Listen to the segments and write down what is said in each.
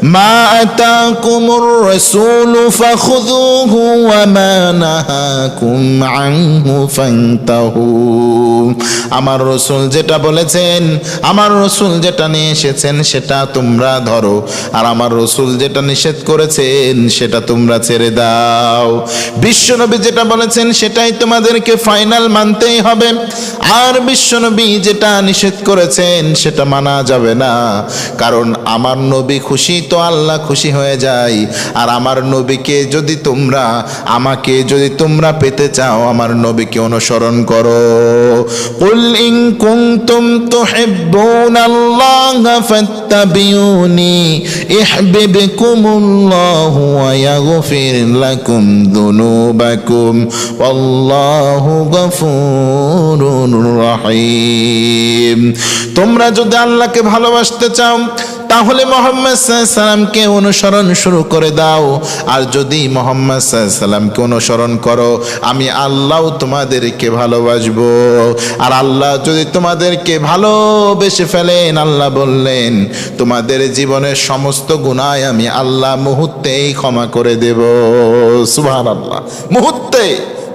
ما أتاكم الرسول فخذوه وما نهاكم عنه فانتهوا আমার রসুল যেটা বলেছেন আমার রসুল যেটা নিয়ে এসেছেন সেটা তোমরা ধরো আর আমার রসুল যেটা নিষেধ করেছেন সেটা তোমরা ছেড়ে দাও বিশ্বনবী যেটা বলেছেন সেটাই তোমাদেরকে ফাইনাল মানতেই হবে আর বিশ্বনবী যেটা নিষেধ করেছেন সেটা মানা যাবে না কারণ আমার নবী খুশি তো আল্লাহ খুশি হয়ে যায় আর আমার নবীকে যদি তোমরা আমাকে যদি তোমরা পেতে চাও আমার নবীকে অনুসরণ করো قل إن كنتم تحبون الله فاتبعوني يحببكم الله ويغفر لكم ذنوبكم والله غفور رحيم তোমরা যদি আল্লাহকে ভালোবাসতে চাও তাহলে মোহাম্মদ সাল্লামকে অনুসরণ শুরু করে দাও। আর যদি মোহাম্মদ সাল্লামকে অনুসরণ করো, আমি আল্লাহ তোমাদেরকে ভালোবাসবো। আর আল্লাহ যদি তোমাদেরকে ভালোবেসে ফেলেন, আল্লাহ বললেন, তোমাদের জীবনের সমস্ত গুণায় আমি আল্লাহ মুহূর্তেই ক্ষমা করে দেব। সুবহান আল্লাহ মুহূর্তে,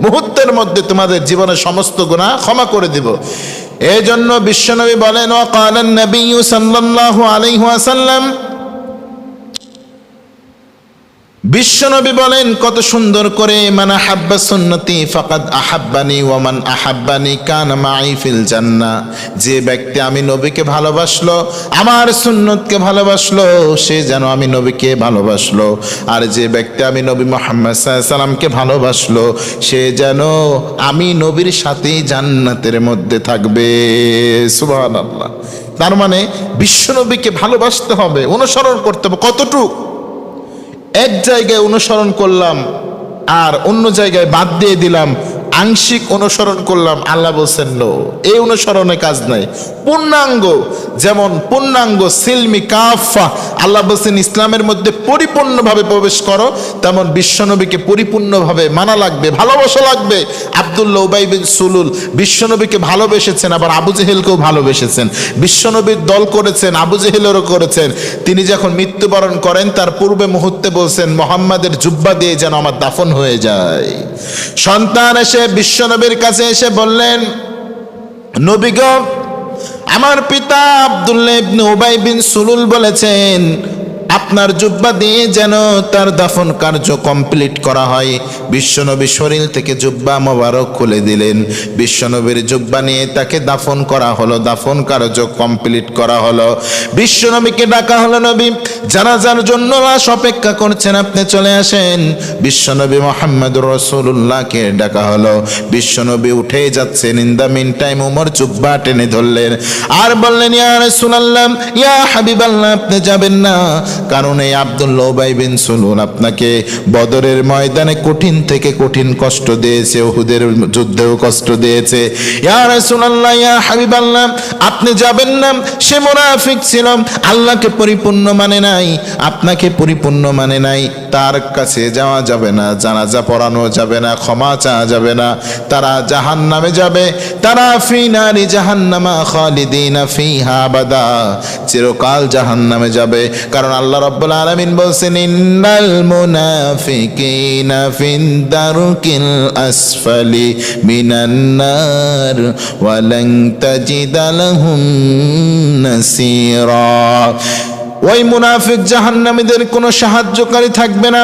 মুহূর্তের মধ্যে তোমাদের জীবনের সমস্ত গুণা ক্ষমা করে দেব। এই জন্য বিশ্বনবী বলেন ও কালেন নবী সাল্লাল্লাহু আলাইহি ওয়াসাল্লাম বিশ্বনবী বলেন, কত সুন্দর করে মানে হাব্বা সুন্নতি ফাকাদ আহাব্বানি ওয়ামান আহাব্বানি কান মাই ফিল জান্না। যে ব্যক্তি আমি নবীকে ভালোবাসলো, আমার সুন্নতকে ভালোবাসলো, সে যেন আমি নবীকে ভালোবাসলো। আর যে ব্যক্তি আমি নবী মোহাম্মদ সাল্লামকে ভালোবাসলো, সে যেন আমি নবীর সাথেই জান্নাতের মধ্যে থাকবে। সুবহানাল্লাহ। তার মানে বিশ্বনবীকে ভালোবাসতে হবে, অনুসরণ করতে হবে। কতটুকু? এক জায়গায় অনুসরণ করলাম আর অন্য জায়গায় বাদ দিয়ে দিলাম। আংশিক অনুসরণ করলাম, আল্লাহ বলছেন, নো, এই অনুসরণে কাজ নাই। পূর্ণাঙ্গ, যেমন পূর্ণাঙ্গ সিলমি কাফা আল্লাহ বলছেন, ইসলামের মধ্যে পরিপূর্ণভাবে প্রবেশ করো। তেমন বিশ্বনবীকে পরিপূর্ণভাবে মানা লাগবে, ভালোবাসা লাগবে। আবদুল্লাহ উবাই বিন সুলুল বিশ্বনবীকে ভালোবেসেছেন, আবার আবু জেহেলকেও ভালোবেসেছেন। বিশ্বনবীর দল করেছেন, আবু জেহেলেরও করেছেন। তিনি যখন মৃত্যুবরণ করেন, তার পূর্বে মুহূর্তে বলছেন, মোহাম্মদের জুব্বা দিয়ে যেন আমার দাফন হয়ে যায়। সন্তান এসে বিশ্বনবীর কাছে এসে বললেন নবীগ আমার পিতা আবদুল্লাহ ইবনে উবাই বিন সুলুল বলেছেন আপনার জুব্বা দিয়ে যেন তার দাফন কার্য কমপ্লিট করা হয়। বিশ্বনবী শরীর থেকে জুব্বা মোবারক খুলে দিলেন। বিশ্বনবীর জুব্বা নিয়ে তাকে দাফন করা হলো, দাফন কার্য কমপ্লিট করা হলো। বিশ্বনবীকে ডাকা হলো নবী, জানাজার জন্য লাশ অপেক্ষা করছেন, আপনি চলে আসেন। বিশ্বনবী মোহাম্মদ রসুল্লাহকে ডাকা হলো। বিশ্বনবী উঠে যাচ্ছেন, in the mean time Umar জুব্বা টেনে ধরলেন। আর বললেন, ইয়া রাসূলুল্লাহ, ইয়া হাবিবাল্লাহ, আপনি যাবেন না। কারণ এই আবদুল্লাহ বিন সুলুন আপনাকে বদরের ময়দানে কঠিন থেকে কঠিন কষ্ট দিয়েছে ওহুদের যুদ্ধেও কষ্ট দিয়েছে। ইয়া রাসূলুল্লাহ, ইয়া হাবিবাল্লাহ, আপনি যাবেন না, সে মুনাফিক ছিল, আল্লাহকে পরিপূর্ণ মানে নাই, আপনাকে পরিপূর্ণ মানে নাই। তার কাছে যাওয়া যাবে না, জানাজা পড়ানো যাবে না, ক্ষমা চাওয়া যাবে না। তারা জাহান নামে যাবে, তারা ফি নারি জাহান্নামা খালিদিনা ফিহা আবাদা। চিরকাল জাহান নামে যাবে, কারণ আল্লাহ রাব্বুল আলামিন বলছেন, ইন্নাল ফিন দারকিল আসফালি মিনান নার ওয়ালান তাজিদা লাহুম নাসীরা। ওই মুনাফিক জাহান্নামীদের কোনো সাহায্যকারী থাকবে না।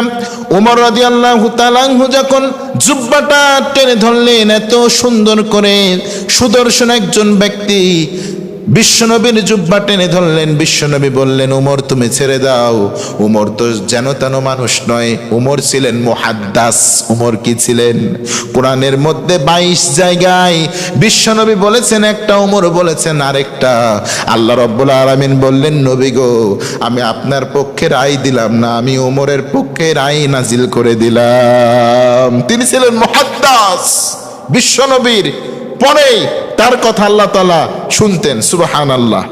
উমর রাজি আল্লাহ তালাহু যখন জুব্বাটা টেনে ধরলেন, এত সুন্দর করে সুদর্শন একজন ব্যক্তি বিশ্বনবীর জুব্বা টেনে ধরলেন। বিশ্বনবী বললেন, উমর, তুমি ছেড়ে দাও। উমর তো যেন তেন মানুষ নয়। উমর ছিলেন মুহাদ্দাস। উমর কি ছিলেন? কোরআনের মধ্যে বাইশ জায়গায় বিশ্বনবী বলেছেন, একটা উমর বলেছেন, আরেকটা। আল্লাহ রব্বুল আলামিন বললেন, নবী গো, আমি আপনার পক্ষে রায় দিলাম না। আমি উমরের পক্ষে রায় নাজিল করে দিলাম। তিনি ছিলেন মুহাদ্দাস। বিশ্বনবীর পরেই তার কথা আল্লাহ তালা শুনতেন সুবাহান আল্লাহ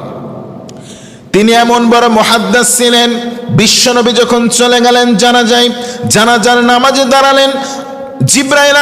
তিনি এমন বড় মহাদ্দাস ছিলেন, বিশ্বনবী যখন চলে গেলেন জানা যায় জানাজার নামাজে দাঁড়ালেন জিব্রাইল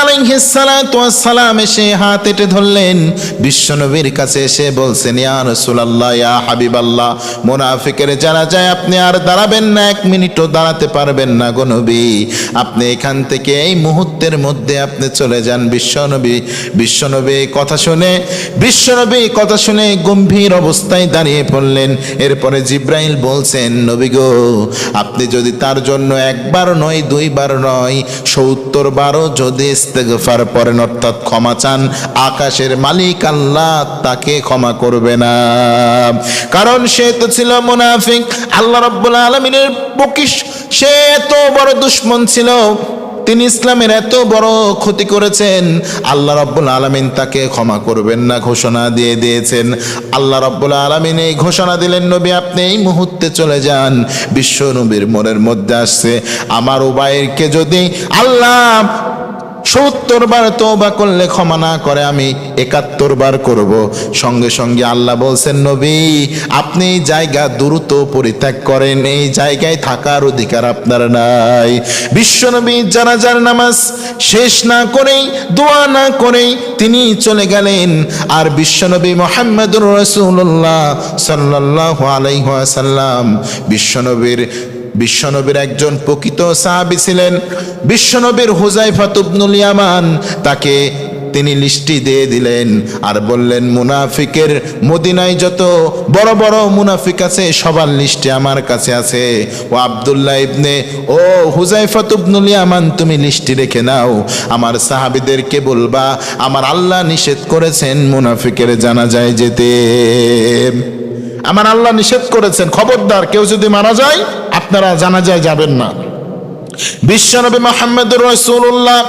সালাম এসে হাত এটে ধরলেন। বিশ্বনবীর কাছে এসে বলছেন, ইয়া রাসূলুল্লাহ, ইয়া হাবিবাল্লাহ, মুনাফিকের জানা যায় আপনি আর দাঁড়াবেন না, এক মিনিটও দাঁড়াতে পারবেন না গো নবী। আপনি এখান থেকে এই মুহূর্তের মধ্যে আপনি চলে যান বিশ্বনবী। বিশ্বনবী কথা শুনে, বিশ্বনবী কথা শুনে গম্ভীর অবস্থায় দাঁড়িয়ে পড়লেন। এরপরে জিব্রাইল বলছেন, নবী গো, আপনি যদি তার জন্য একবার নয়, দুইবার নয়, সত্তর বারো যদি ইস্তেগফার পড়েন, অর্থাৎ ক্ষমা চান, আকাশের মালিক আল্লাহ তাকে ক্ষমা করবে না। কারণ সে তো ছিল মুনাফিক, আল্লাহ রব্বুল আলমিনের বকিস সে এত বড় দুশ্মন ছিল, তিনি ইসলামের এত বড় ক্ষতি করেছেন, আল্লাহ রব্বুল আলমিন তাকে ক্ষমা করবেন না, ঘোষণা দিয়ে দিয়েছেন। আল্লাহ রব্বুল আলমিন এই ঘোষণা দিলেন, নবী, আপনি এই মুহূর্তে চলে যান, বিশ্ব নবীর মনের মধ্যে আসছে। আমার উবাইরকে যদি আল্লাহ সত্তর বার তৌবা করলে ক্ষমা না করে, আমি একাত্তর বার করব। সঙ্গে সঙ্গে আল্লাহ বলছেন, নবী, আপনি জায়গা দ্রুত পরিত্যাগ করেন, এই জায়গায় থাকার অধিকার আপনার নাই। বিশ্বনবী জানাজার নামাজ শেষ না করেই, দোয়া না করেই তিনি চলে গেলেন। আর বিশ্বনবী মোহাম্মদুর রসুল্লাহ সাল্লাহ আলাইহাসাল্লাম বিশ্বনবীর বিশ্বনবীর একজন প্রকৃত সাহাবি ছিলেন। বিশ্বনবীর হুজাইফা তুবনুল ইয়ামান তাকে তিনি লিস্টি দিয়ে দিলেন আর বললেন, মুনাফিকের মদিনায় যত বড় বড় মুনাফিক আছে, সবার লিস্টে আমার কাছে আছে। ও আবদুল্লাহ ইবনে, ও হুজাইফা তুবনুল ইয়ামান, তুমি লিস্টি রেখে নাও। আমার সাহাবিদেরকে বলবা, আমার আল্লাহ নিষেধ করেছেন মুনাফিকের জানা যায় যেতে। আমার আল্লাহ নিষেধ করেছেন, খবরদার, কেউ যদি মারা যায় আপনারা জানা যায় যাবেন না। বিশ্বনবী মোহাম্মদুর রসুল্লাহ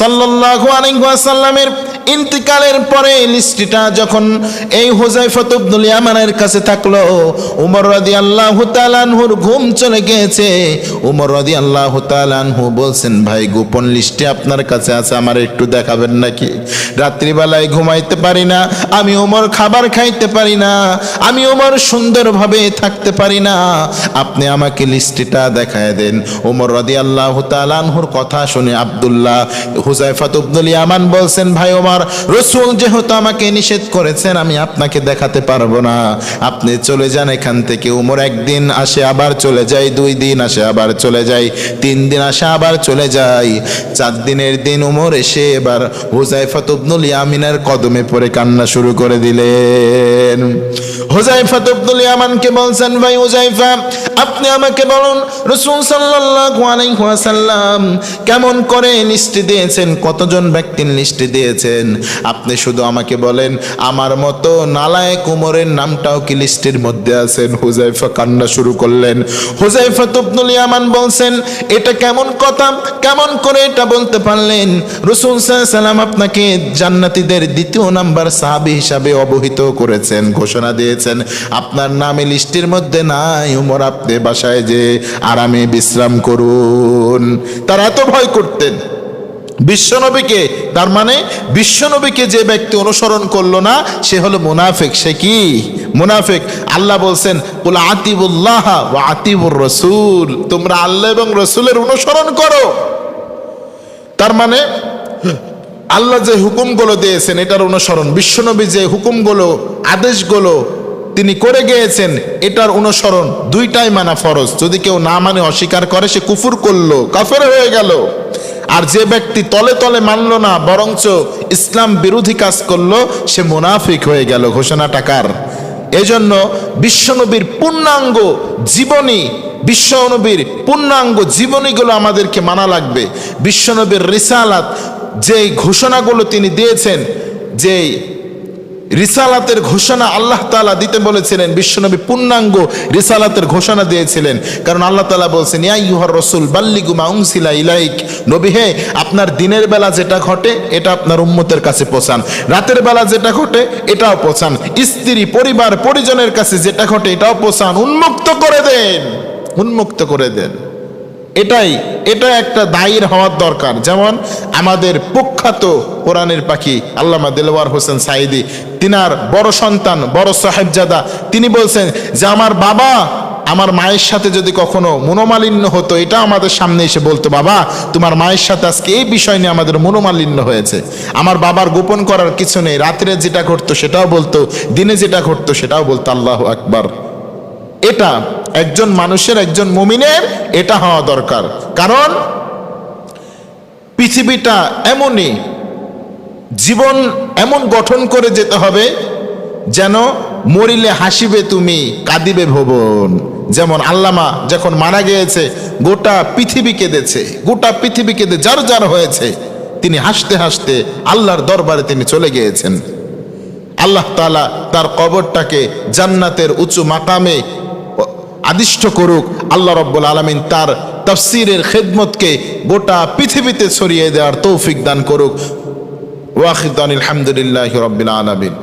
সাল্লাহ আলাইহি ওয়াসাল্লামের ইন্তিকালের পরে লিস্টিটা যখন এই হুজাইফা ইবনুল ইয়ামানের কাছে থাকল, উমর রাদিয়াল্লাহু তাআলা আনহুর ঘুম চলে গিয়েছে। উমর রাদিয়াল্লাহু তাআলা আনহু বলছেন, ভাই, গোপন লিস্টে আপনার কাছে আছে, আমার একটু দেখাবেন নাকি? রাত্রিবেলায় ঘুমাইতে পারি না, আমি ওমর খাবার খাইতে পারি না, আমি ওমর সুন্দরভাবে থাকতে পারি না। আপনি আমাকে লিস্টিটা দেখায় দেন। ওমর রদি আল্লাহ তালানহুর কথা শুনে আবদুল্লাহ হুজাইফাত ইবনুল ইয়ামান বলছেন, ভাই ওমর রসুল যেহেতু আমাকে নিষেধ করেছেন, আমি আপনাকে দেখাতে পারব না। আপনি চলে যান এখান থেকে। উমর একদিন আসে, আবার চলে যায়। দুই দিন আসে, আবার চলে যায়। তিন দিন আসে, আবার চলে যায়। চার দিনের দিন উমর এসে এবার হুজাইফাত ইবনুল ইয়ামিনের কদমে পড়ে কান্না শুরু করে দিলেন। হুজাইফা ইবনুল ইয়ামানকে বলছেন, ভাই হুজাইফা, আপনি আমাকে বলুন, রসুল সাল্লাল্লাহু কেমন করে লিস্ট দিয়েছেন? কতজন ব্যক্তির লিস্ট দিয়েছেন? আপনি শুধু আমাকে বলেন, আমার মতো নালায়েক উমরের নামটাও কি লিস্টের মধ্যে আছেন? হুজাইফা কান্না শুরু করলেন। হুজাইফা ইবনুল ইয়ামান বলছেন, এটা কেমন কথা? কেমন করে এটা বলতে পারলেন? রসুল সাল্লাম আপনাকে জান্নাতীদের দ্বিতীয় নাম্বার সাহাবি হিসাবে অবহিত করেছেন, ঘোষণা দিয়েছেন, আপনার নামে লিস্টের মধ্যে নাই উমর, আপনি বাসায় যে আরামে বিশ্রাম করুন। তারা এত ভয় করতেন। বিশ্বনবীকে, তার মানে বিশ্বনবীকে যে ব্যক্তি অনুসরণ করল না, সে হলো মুনাফিক, সে কি? মুনাফিক। আল্লাহ বলছেন বলে আতিবুল্লাহ আতিবুর রসুল। তোমরা আল্লাহ এবং রসুলের অনুসরণ করো। তার মানে আল্লাহ যে হুকুমগুলো দিয়েছেন, এটার অনুসরণ, বিশ্বনবী যে হুকুমগুলো, আদেশগুলো তিনি করে গিয়েছেন, এটার অনুসরণ দুইটাই মানা ফরজ। যদি কেউ না মানে অস্বীকার করে, সে কুফুর করল, কাফের হয়ে গেল। আর যে ব্যক্তি তলে তলে মানলো না, বরঞ্চ ইসলাম বিরোধী কাজ করল, সে মুনাফিক হয়ে গেল ঘোষণা টাকার এজন্য বিশ্বনবীর পূর্ণাঙ্গ জীবনী, বিশ্বনবীর পূর্ণাঙ্গ জীবনীগুলো আমাদেরকে মানা লাগবে। বিশ্বনবীর রিসালাত যে ঘোষণাগুলো তিনি দিয়েছেন যে রিসালাতের ঘোষণা আল্লাহ তালা দিতে বলেছিলেন, বিশ্বনবী পূর্ণাঙ্গ রিসালাতের ঘোষণা দিয়েছিলেন। কারণ আল্লাহ তালা বলছেন, ইয়া ইউহর রসুল বাল্লিগুমা উংসিলা ইলাইক। নবী হে, আপনার দিনের বেলা যেটা ঘটে, এটা আপনার উম্মতের কাছে পৌঁছান। রাতের বেলা যেটা ঘটে, এটাও পৌঁছান। স্ত্রী, পরিবার, পরিজনের কাছে যেটা ঘটে, এটাও পৌঁছান। উন্মুক্ত করে দেন। উন্মুক্ত করে দেন। এটাই, এটা একটা দায়ীর হওয়ার দরকার। যেমন আমাদের প্রখ্যাত কোরআনের পাখি আল্লামা দেলওয়ার হোসেন সাইদি তিনার বড় সন্তান, বড় সাহেবজাদা, তিনি বলছেন যে, আমার বাবা আমার মায়ের সাথে যদি কখনো মনোমালিন্য হতো, এটা আমাদের সামনে এসে বলতো, বাবা, তোমার মায়ের সাথে আজকে এই বিষয় নিয়ে আমাদের মনোমালিন্য হয়েছে। আমার বাবার গোপন করার কিছু নেই। রাত্রে যেটা ঘটতো সেটাও বলতো, দিনে যেটা ঘটতো সেটাও বলতো আল্লাহ আকবার। এটা একজন মানুষের, একজন মুমিনের এটা হওয়া দরকার। কারণ পৃথিবীটা এমনই, জীবন এমন গঠন করে যেতে হবে যেন মরিলে হাসিবে তুমি, কাঁদিবে ভবন। যেমন আল্লামা যখন মারা গিয়েছে, গোটা পৃথিবী কেঁদেছে, গোটা পৃথিবী কেঁদে যার যার হয়েছে, তিনি হাসতে হাসতে আল্লাহর দরবারে তিনি চলে গিয়েছেন। আল্লাহ তালা তার কবরটাকে জান্নাতের উঁচু মাকামে আদিষ্ট করুক, আল্লাহ রব্বুল আলমিন তার তফসিরের খেদমতকে গোটা পৃথিবীতে ছড়িয়ে দেওয়ার তৌফিক দান করুক। ওয়াহিদ আলহামদুলিল্লাহ রব্বিল আলমিন।